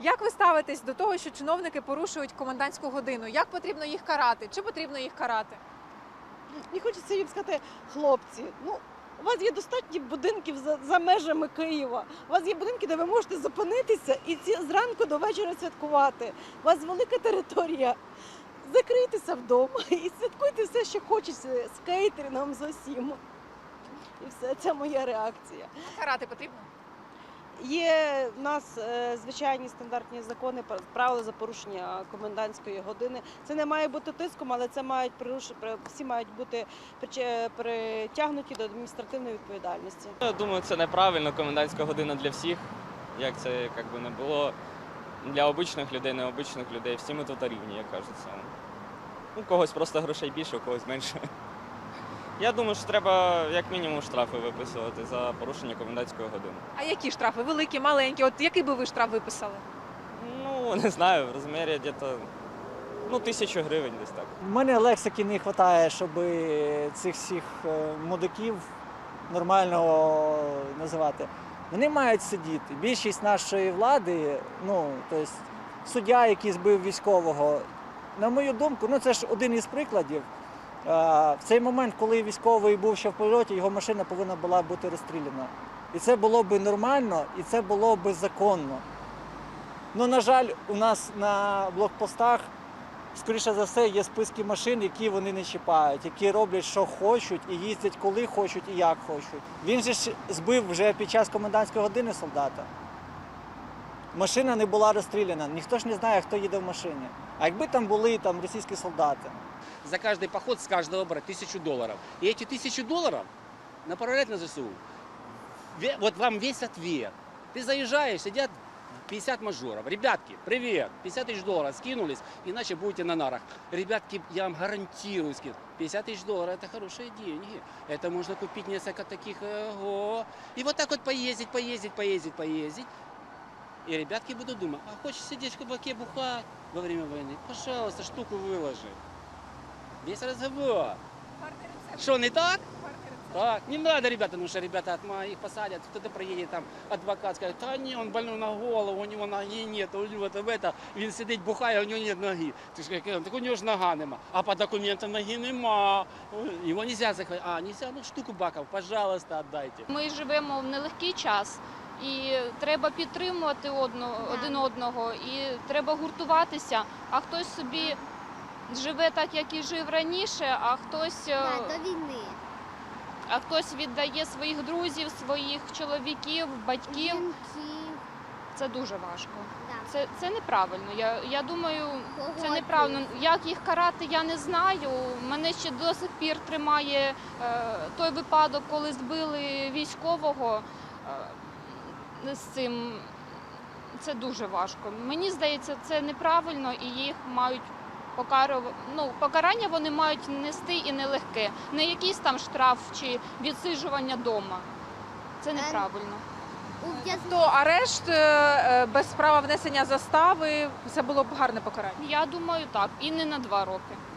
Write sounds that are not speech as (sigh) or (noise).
Як ви ставитесь до того, що чиновники порушують комендантську годину? Як потрібно їх карати? Чи потрібно їх карати? Мені хочеться їм сказати, хлопці, ну у вас є достатньо будинків за, за межами Києва. У вас є будинки, де ви можете зупинитися і ці зранку до вечора святкувати. У вас велика територія. Закрийтеся вдома (laughs) і святкуйте все, що хочеться з кейтерингом, з усім. І все, це моя реакція. Карати потрібно? Є в нас е, звичайні стандартні закони правила за порушення комендантської години. Це не має бути тиском, але це мають всі мають бути притягнуті до адміністративної відповідальності. Я думаю, це неправильно. Комендантська година для всіх. Як це як би не було для обичних людей, необичних людей. Всі ми тут рівні, як кажеться. У когось просто грошей більше, у когось менше. Я думаю, що треба як мінімум штрафи виписувати за порушення комендантської години. А які штрафи? Великі, маленькі? От який би ви штраф виписали? Ну, (laughs) не знаю, в розмірі десь, ну, тисячу гривень десь так. У мене лексики не вистачає, щоб цих всіх е, мудаків нормально називати. Вони мають сидіти. Більшість нашої влади, ну, тобто суддя, який збив військового, на мою думку, ну це ж один із прикладів. Е, В цей момент, коли військовий був ще в польоті, його машина повинна була бути розстріляна. І це було би нормально, і це було би законно. Ну, на жаль, у нас на блокпостах скоріше за все, є списки машин, які вони не чіпають, які роблять, що хочуть, і їздять коли хочуть і як хочуть. Він же ж збив вже під час комендантської години солдата. Машина не була розстріляна, ніхто ж не знає, хто їде в машині. А якби там були там російські солдати. За каждый поход с каждого брать тысячу долларов. И эти тысячу долларов направлять на ЗСУ. Вот вам весь ответ. Ты заезжаешь, сидят 50 мажоров. Ребятки, привет, 50 тысяч долларов скинулись, иначе будете на нарах. Ребятки, я вам гарантирую скид. 50 тысяч долларов это хорошие деньги. Это можно купить несколько таких. Ого. И вот так вот поездить, поездить, поездить, поездить. И ребятки будут думать, а хочешь сидеть в кабаке бухать во время войны? Пожалуйста, штуку выложи. Весь разговор. Что, не так? Так, не надо, ребята, потому что ребята от ма- их посадят, кто-то проедет там, адвокат скажет, да не, он больной на голову, у него ноги нет, у него там это, він сидить бухає, у нього нет ноги. Ти ж як, так у нього ж нога нема, а по документам ноги нема. Його нельзя захватити. А, нельзя, ну штуку баков, пожалуйста, отдайте. Ми живемо в нелегкий час, і треба підтримувати одно, один одного, і треба гуртуватися. А хтось собі живе так, як і жив раніше, а хтось, е, Да, до війни. а хтось віддає своїх друзів, своїх чоловіків, батьків. Жінків. Це дуже важко. Да. Це, це неправильно. Я, я думаю, це Погоджуюсь. неправильно. Як їх карати, я не знаю. Мене ще до сих пір тримає е, той випадок, коли збили військового е, з цим. Це дуже важко. Мені здається, це неправильно і їх мають. Ну, покарання вони мають нести і нелегке. Не якийсь там штраф чи відсиджування вдома. Це неправильно. То арешт е, е, без права внесення застави це було б гарне покарання. Я думаю, так. І не на два роки.